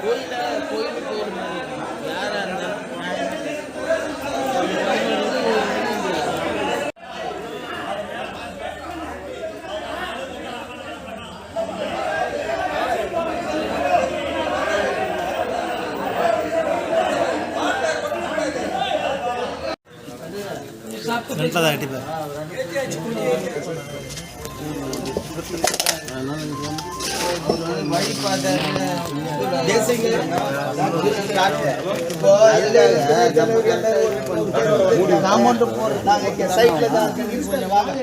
கோயில கோயிலுக்கு ஒரு மாதிரி யாரா இருந்தாலும் நல்லதா அடிப்பார்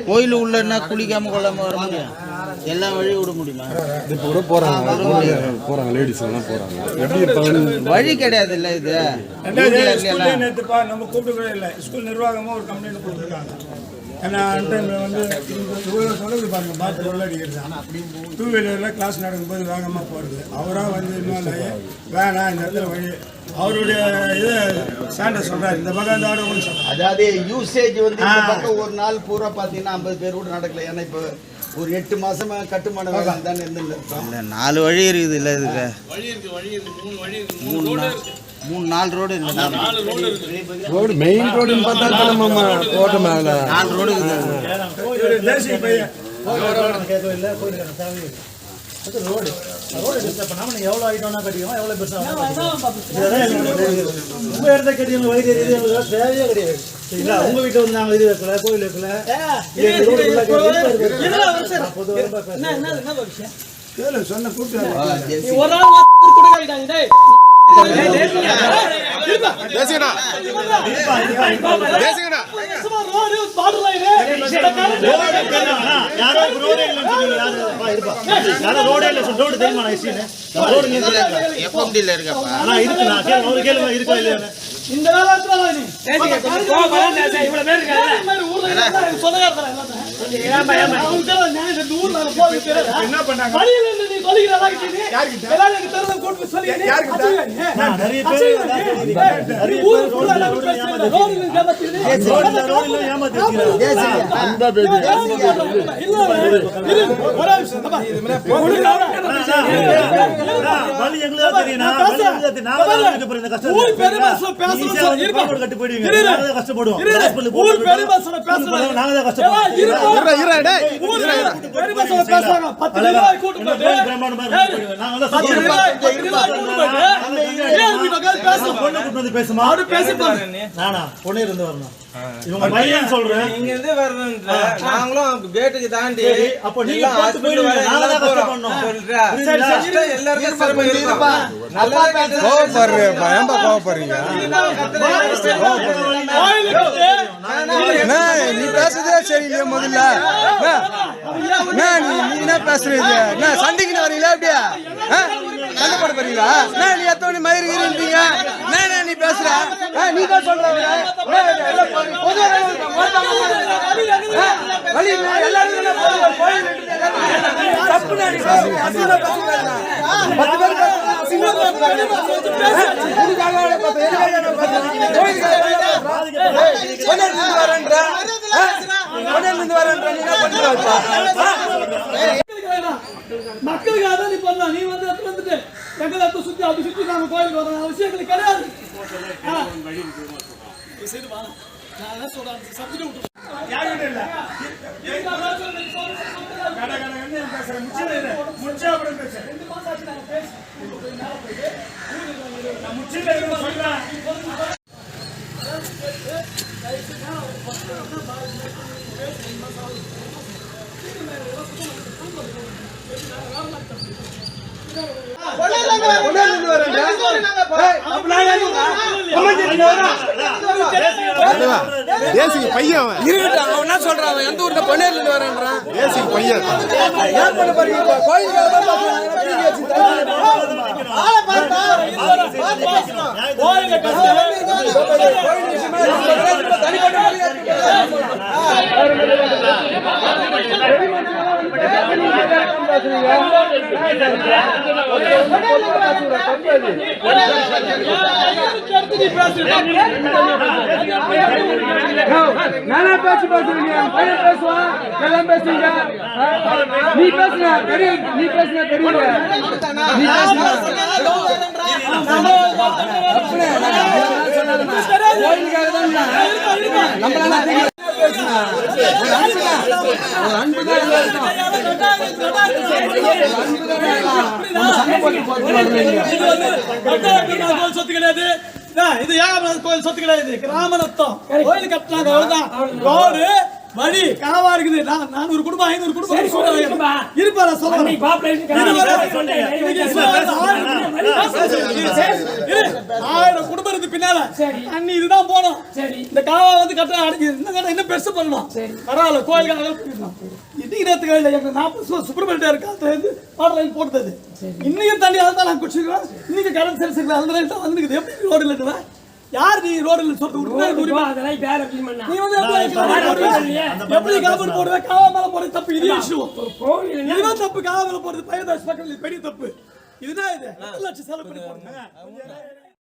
கோயில் உள்ளன்னா குளிக்காம கொள்ளாம வர முடியும் எல்லாம் வழி விட முடியுமா? இப்போ கூட போறாங்க. போறாங்க லேடிஸ் எல்லாம் போறாங்க. எப்படி வழி கிடையாது இல்ல இது நம்ம கூப்பிட்டு இல்லை. ஸ்கூல் நிர்வாகமாக ஒரு கம்ப்ளைண்ட் கொடுத்துருக்காங்க. ஏன்னா டைமில் வந்து இவ்வளோ சொல்லுது பாருங்க பார்த்து உள்ள அடிக்கிறது. டூ வீலரில் கிளாஸ் நடக்கும்போது வேகமாக போகிறது அவராக வந்து இன்னும் வேணாம் இந்த இடத்துல வழி அவருடைய இது ஸ்டாண்டர்ட் சொல்கிறார் இந்த பக்கம் இந்த ஆடு ஒன்று சொல்கிறார் அதாவது யூசேஜ் வந்து இந்த. பக்கம் ஒரு நாள் பூரா பார்த்தீங்கன்னா ஐம்பது பேர் கூட நடக்கல. ஏன்னா இப்போ ஒரு எட்டு மாசமா கட்டுமான வேலை தானே இருந்துட்டு நாலு வழி இருக்குது இல்ல இதுக்கு மூணு நாள் மூணு நாலு ரோடு இல்லை ரோடு மெயின் ரோடுன்னு பார்த்தா நம்ம கோட்டை மேல. நாலு ரோடு ரோடு ரோடு டிஸ்டர்ப் பண்ணாம நீங்க எவ்வளவு ஐட்டம்னா கட்டிக்கணும்? எவ்வளவு பெருசா இதெல்லாம் எங்களுக்கு உங்க இடத்த கட்டி எங்களுக்கு வழி தெரியுது எங்களுக்கு தேவையே கிடையாது. சரிங்களா? வீட்டுல வந்து நாங்க இது வைக்கல கோயில் வைக்கல. இது எங்க ரோடு full ஆ கட்டி இருப்பாரு. நான் பொதுவா ரொம்ப பேசுறேன். கேளு சொன்ன கூப்பிட்டு ஒரு நாள் வாத்து கூட ரோடு இங்க இருக்கு. எஃப்எம்டியில் இருக்கப்பா ஆனா இருக்கு நான் கேளு ஒரு கேளுங்க இருக்கா இல்லையான்னு. இந்த என்ன பண்ணாங்க? ஏமாத்தி எங்களுக்கு தான் தெரியும். நான் எங்களுக்கு தெரியும். நாங்க இந்த. ஊர் பெருமை சொல்ல நீங்க பாம்பு கட்டி. நாங்க தான் கஷ்டப்படுவோம். ஊர் பெருமை சொல்ல பேச போட்டு நாங்க தான் ஏவா, கஷ்டப்படுவோம். இரு. இரு, இரு, டேய். ஊர் பெருமை சொல்ல பேசுறாங்க. பத்து ரூபாய் கூட்டு என்ன போட்டு கோயில் பிரம்மாண்டமா இருக்கு போயிடுவேன். நாங்க வந்து பத்து சத்தியம் ரூபாய் பத்து ரூபாய் கூட்டு போட்டு ஏன் இப்படி உட்கார்ந்து பேசணும் பொண்ணு கூட்டு வந்து பேசுமா? பேசி பாரு நானா? பொண்ணு இருந்து வரணும். இவங்க பையன் சொல்றேன். இங்க இருந்து வரணுன்ற. நாங்களும் கேட்டுக்கு தாண்டி அப்போ நீங்க போயிடுவீங்க. நாங்க தான். கஷ்டப்படணும். சொல்றா. புரியுதுங்களா? கஷ்டம் எல்லாருக்கும் சிரமம் இருக்கும். நல்லதா கெட்டதா கோவப்படுறீங்க ஏன்பா கோவப்படுறீங்க நீ பேசுறதே சரியில்லையா முதல்ல நீ என்ன பேசுறது என்ன சண்டைக்கு வரீங்களா அப்படியா? சண்டை போட போறீங்களா நீ எத்தனை மயிறு இருந்தீங்க நீ பேசுற நீ தான் சொல்ற மக்களுக்காக தான் நீ பண்ண நீ வந்து எடுத்து வந்துட்டு எங்களை சுத்தி அப்படி சுத்தி நாங்க கோயிலுக்கு கிடையாது நான் சொல்றேன் சப்ஜெக்ட் விட்டு கட கட கட பேசுறேன் முடிச்சு முடிச்சா அப்புறம் பேசுறேன் நான் முடிச்சுட்டு சொல்றேன் கொண்டாந்து இருந்து வரேன்ற. ஏய், அப்ப நான் யாருங்க? தேசிய பையன் அவன். இருக்கட்டும் அவன் என்ன சொல்றான்? அவன் எந்த ஊர்ல பொன்னேர்ல இருந்து வரேன்றான்? தேசிய பையன். ஏன் பண்ண. கோயிலுக்கு கஷ்டம் கோயில் விஷயமா இருக்கு. தனிப்பட்ட முறையா இருக்கு. பேசுறீங்க நானா பேச்சு பேசுறீங்க பையன் பேசுவான் எல்லாம் பேசுறீங்க நீ பேசுன தெரியும் நீ பேசுன தெரியும் நீ பேசுன நம்மளால அதிகம் கோயில் சொத்து கிடையாது இது ஏகாபுரம் கோயில் சொத்து கிடையாது கிராம நத்தம் கோயில் கட்டினாங்க அவ்வளவுதான் ரோடு வழி காவா இருக்குது நான் நானூறு குடும்பம் ஐநூறு குடும்பம் சொல்றேன். இருப்பாரா சொல்றேன் ஆயிரம் குடும்பம் பின்னால. அன்னி இதுதான் போனோம். இந்த காவா வந்து கட்ட அடைக்கு இந்த கட்ட இன்னும் பெருசு பண்ணணும் பரவாயில்ல கோயில் கட்டணும் இன்னைக்கு நேரத்துக்கு இல்லை எங்க நாற்பது வருஷம் சுப்பிரமணியம் இருக்காது இருந்து வாட்டர் லைன் போட்டது. இன்னைக்கும் தண்ணி அதுதான் நான் குடிச்சிருக்கோம் இன்னைக்கு கரண்ட் சர்வீஸ் அந்த லைன் தான் வந்துருக்குது. எப்படி ரோடு இல்லைன்னு யார் நீ ரோடு இல்லை சொல்றது நீ வந்து எப்படி காவல் போடுவ காவா மேல தப்பு இது இஷ்யூ இதுதான் தப்பு காவல் போடுறது பையன் பக்கத்துல பெரிய தப்பு. இதுதான் இது. லட்சம் செலவு பண்ணி போடுங்க.